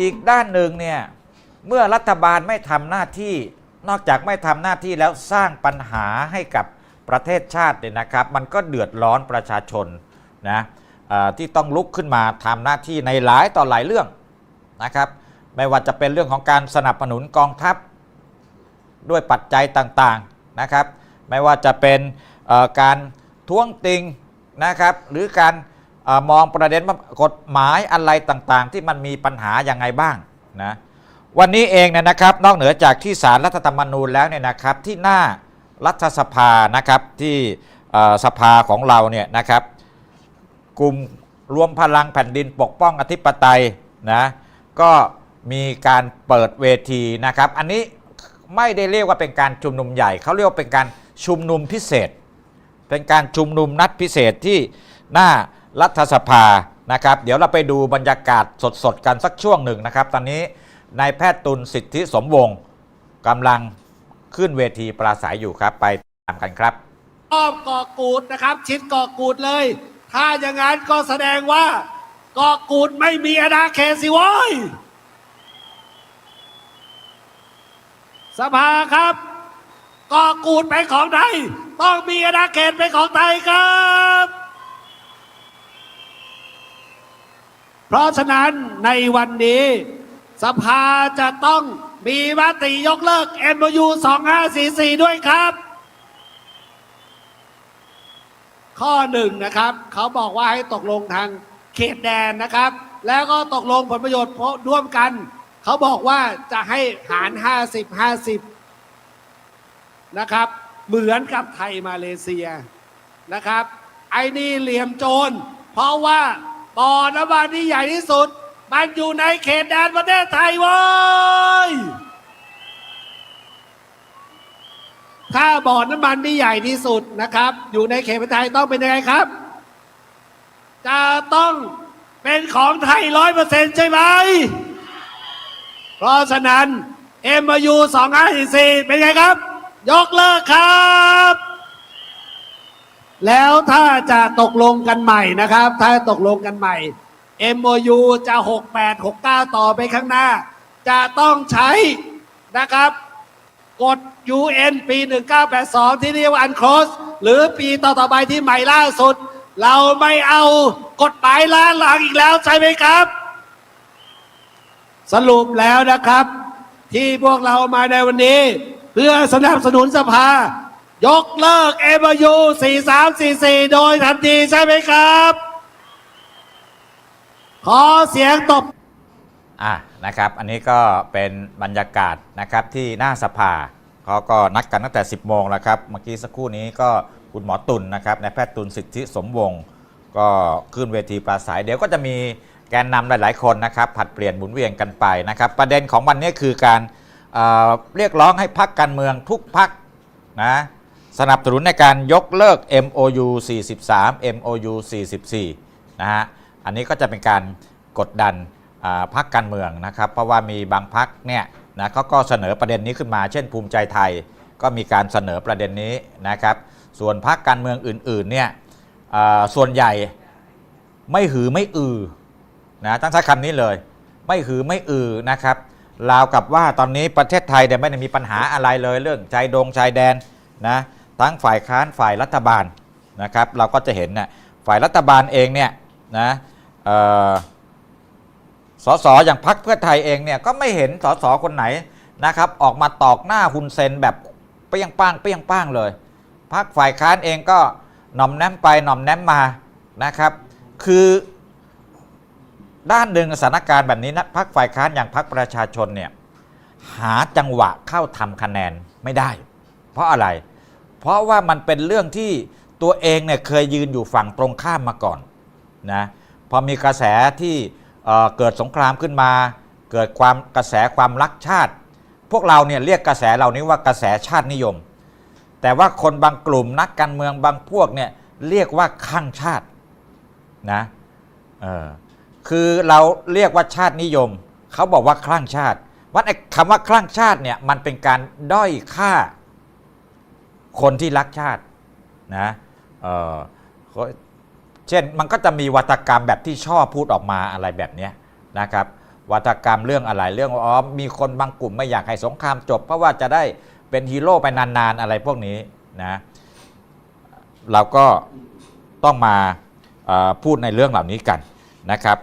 อีกด้านหนึ่งเนี่ยเมื่อรัฐบาลไม่ทำหน้าที่ นอกจากไม่ทำหน้าที่แล้วสร้างปัญหาให้กับประเทศชาติเนี่ยนะครับ มันก็เดือดร้อนประชาชนนะที่ต้องลุกขึ้นมาทำหน้าที่ในหลายต่อหลายเรื่องนะครับ ไม่ว่าจะเป็นเรื่องของการสนับสนุนกองทัพ ด้วยปัจจัยต่างๆนะครับ ไม่ว่าจะเป็นการท้วงติงนะครับ หรือการ มองประเด็นว่ากฎหมายอะไรต่างๆ ที่มันมีปัญหาอย่างไงบ้างนะวันนี้เองเนี่ยนะครับนอกเหนือจากที่สารรัฐธรรมนูญแล้วเนี่ยนะครับที่หน้ารัฐสภานะครับที่สภาของเราเนี่ยนะครับกลุ่มรวมพลังแผ่นดินปกป้องอธิปไตยนะก็มีการเปิดเวทีนะครับ อันนี้ไม่ได้เรียกว่าเป็นการชุมนุมใหญ่เขาเรียกว่าเป็นการชุมนุมพิเศษ เป็นการชุมนุมนัดพิเศษที่หน้า รัฐสภานะครับ เดี๋ยวเราไปดูบรรยากาศสดๆกันสักช่วงหนึ่งนะครับ ตอนนี้นายแพทย์ตุลสิทธิสมวงศ์กำลังขึ้นเวทีปราศัยอยู่ครับ ไปตามกันครับอ้อมกาะกูดนะครับ ชิดกาะกูดเลย ถ้าอย่างนั้นก็แสดงว่ากาะกูดไม่มีอาณาเขตสิว้ยสภาครับกาะกูดเป็นของไทยต้องมีอาณาเขตเป็นของไทยครับ เพราะฉะนั้นในวันนี้ สภาจะต้องมีมติยกเลิก MOU 2544 ด้วยครับ ข้อหนึ่งนะครับ เขาบอกว่าให้ตกลงทางเขตแดนนะครับ แล้วก็ตกลงผลประโยชน์ร่วมกัน เขาบอกว่าจะให้หาร 50 50 นะครับ เหมือนกับไทยมาเลเซียนะครับ ไอ้นี่เหลี่ยมโจร เพราะว่า บ่อน้ำมันที่ใหญ่ที่สุด มันอยู่ในเขตแดนประเทศไทยเว้ยถ้าบ่อน้ำมันที่ใหญ่ที่สุดนะครับ อยู่ในเขตประเทศไทยต้องเป็นยังไงครับ จะต้องเป็นของไทยร้อยเปอร์เซ็นต์ใช่ไหม เพราะฉะนั้น MOU 2544เป็นไงครับ ยกเลิกครับ แล้วถ้าจะตกลงกันใหม่นะครับ ถ้าตกลงกันใหม่ MOU จะ 68 69 ต่อไปข้างหน้า จะต้องใช้นะครับกฎ UN ปี 1982 ที่เรียกว่า UNCLOS หรือปีต่อๆไปที่ใหม่ล่าสุด เราไม่เอากฎหมายล้าหลังอีกแล้วใช่ไหมครับ สรุปแล้วนะครับ ที่พวกเรามาในวันนี้ เพื่อสนับสนุนสภา ยกเลิก MOU 4344 โดยทันทีใช่ไหมครับ ขอเสียงตบอะนะครับ อันนี้ก็เป็นบรรยากาศนะครับที่หน้าสภาเขาก็นัดกันตั้งแต่ 10 โมงแล้วครับ เมื่อกี้สักครู่นี้ก็คุณหมอตุลนะครับนายแพทย์ตุลสิทธิสมวงศ์ก็ขึ้นเวทีปราศัย เดี๋ยวก็จะมีแกนนำหลาย ๆ คนนะครับ ผัดเปลี่ยนหมุนเวียนกันไปนะครับ ประเด็นของวันนี้คือการเอ่อเรียกร้องให้พักการเมืองทุกพักนะ สนับสนุนในการยกเลิก MOU 43 MOU 44 นะฮะ อันนี้ก็จะเป็นการกดดันพักการเมืองนะครับ เพราะว่ามีบางพักเนี่ยนะเขาก็เสนอประเด็นนี้ขึ้นมา เช่นภูมิใจไทยก็มีการเสนอประเด็นนี้นะครับ ส่วนพักการเมืองอื่นๆเนี่ยส่วนใหญ่ไม่หือไม่อือนะตั้งใช้คำนี้เลย ไม่หือไม่อือนะครับราวกับว่าตอนนี้ประเทศไทยเนี่ยไม่ได้มีปัญหาอะไรเลยเรื่องชายดงชายแดนนะ ทั้งฝ่ายค้านฝ่ายรัฐบาลนะครับเราก็จะเห็นนะ่ะฝ่ายรัฐบาลเองเนี่ยนะสสอย่างพรรคเพื่อไทยเองเนี่ยก็ไม่เห็นสสคนไหนนะครับออกมาตอกหน้าคุณเซนแบบเปี้ยงป้างเปี้ยงป้างเลยพรรคฝ่ายค้านเองก็หน่อมแนมไปหน่อมแนมมานะครับ คือด้านหนึ่งสถานการณ์แบบนี้นะพักฝ่ายค้านอย่างพักประชาชนเนี่ยหาจังหวะเข้าทำคะแนนไม่ได้ เพราะอะไร เพราะว่ามันเป็นเรื่องที่ตัวเองเนี่ยเคยยืนอยู่ฝั่งตรงข้ามมาก่อนนะพอมีกระแสที่เเกิดสงครามขึ้นมา เกิดความกระแสความรักชาติ พวกเราเนี่ยเรียกกระแสเหล่านี้ว่ากระแสชาตินิยม แต่ว่าคนบางกลุ่มนักการเมืองบางพวกเนี่ยเรียกว่าข้างชาตินะคือเราเรียกว่าชาตินิยม เขาบอกว่าคลั่งชาติว่าไอ้คำว่าคลั่งชาติเนี่ยมันเป็นการด้อยค่า คนที่รักชาตินะเออเช่นมันก็จะมีวัตกรรมแบบที่ชอบพูดออกมาอะไรแบบนี้นะครับวัฒกรรมเรื่องอะไรเรื่องอ๋อมีคนบางกลุ่มไม่อยากให้สงครามจบ เพราะว่าจะได้เป็นฮีโร่ไปนานๆอะไรพวกนี้นะเราก็ต้องมาพูดในเรื่องเหล่านี้กันนะครับ